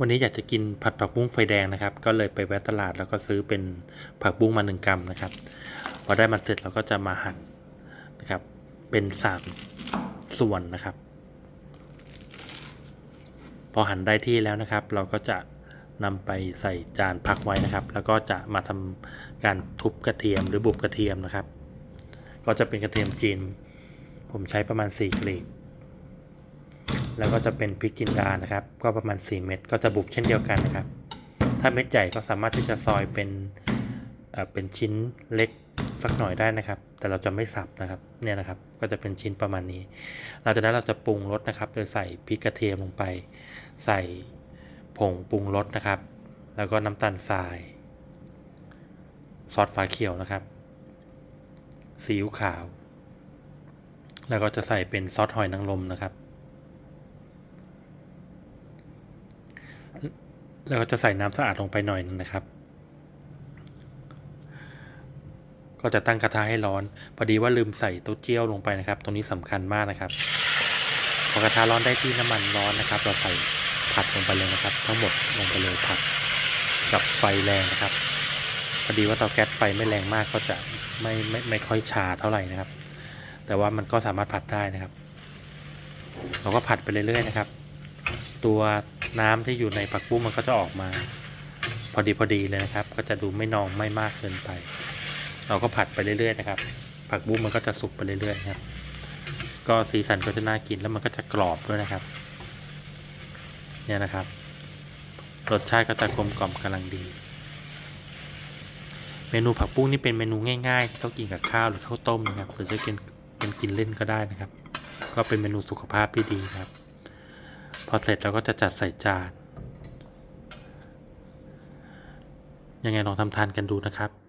วันนี้อยากจะกินผัดผักบุ้งไฟแดงนะครับ ก็เลยไปแวะตลาดแล้วก็ซื้อเป็นผักบุ้งมาหนึ่งกรัมนะครับ พอได้มาเสร็จเราก็จะมาหั่นนะครับ เป็นสามส่วนนะครับ พอหั่นได้ที่แล้วนะครับ เราก็จะนำไปใส่จานพักไว้นะครับ แล้วก็จะมาทำการทุบกระเทียมหรือบุบกระเทียมนะครับ ก็จะเป็นกระเทียมจีน ผมใช้ประมาณ4กลีบ แล้วก็จะเป็นพริกจินดานะครับ ก็ประมาณ 4 เม็ดก็จะบุบเช่นเดียวกันนะครับ ถ้าเม็ดใหญ่ก็สามารถที่จะซอยเป็นเป็นชิ้นเล็กสักหน่อยได้นะครับ แต่เราจะไม่สับนะครับเนี่ยนะครับ ก็จะเป็นชิ้นประมาณนี้ หลังจากนั้นเราจะปรุงรสนะครับ โดยใส่พริกกระเทียมลงไป ใส่ผงปรุงรสนะครับ แล้วก็น้ำตาลทรายซอสฟ้าเขียวนะครับซีอิ๊วขาว แล้วก็จะใส่เป็นซอสหอยนางรมนะครับ แล้วก็จะใส่น้ำสะอาดลงไปหน่อยนึงนะครับ ก็จะตั้งกระทะให้ร้อน พอดีว่าลืมใส่เต้าเจี้ยวลงไปนะครับ ตรงนี้สำคัญมากนะครับ พอกระทะร้อนได้ที่น้ำมันร้อนนะครับ เราใส่ผัดลงไปเลยนะครับ ทั้งหมดลงไปเลยผัดกับไฟแรงนะครับ พอดีว่าเตาแก๊สไฟไม่แรงมากก็จะไม่ไม่ไม่ค่อยชาเท่าไหร่นะครับ แต่ว่ามันก็สามารถผัดได้นะครับ เราก็ผัดไปเรื่อยๆนะครับ ตัว น้ำที่อยู่ในผักบุ้งมันก็จะออกมา พอดีพอดีเลยนะครับ ก็จะดูไม่นองไม่มากเกินไป เราก็ผัดไปเรื่อยๆนะครับ ผักบุ้งมันก็จะสุกไปเรื่อยๆครับ ก็สีสันก็จะน่ากินแล้วมันก็จะกรอบด้วยนะครับ เนี่ยนะครับ รสชาติก็จะกลมกล่อมกำลังดี เมนูผักบุ้งนี่เป็นเมนูง่ายๆที่ต้องกินกับข้าวหรือข้าวต้มนะครับหรือจะกินเป็นกินเล่นก็ได้นะครับ ก็เป็นเมนูสุขภาพที่ดีครับ พอเสร็จเราก็จะจัดใส่จาน ยังไงลองทำทานกันดูนะครับ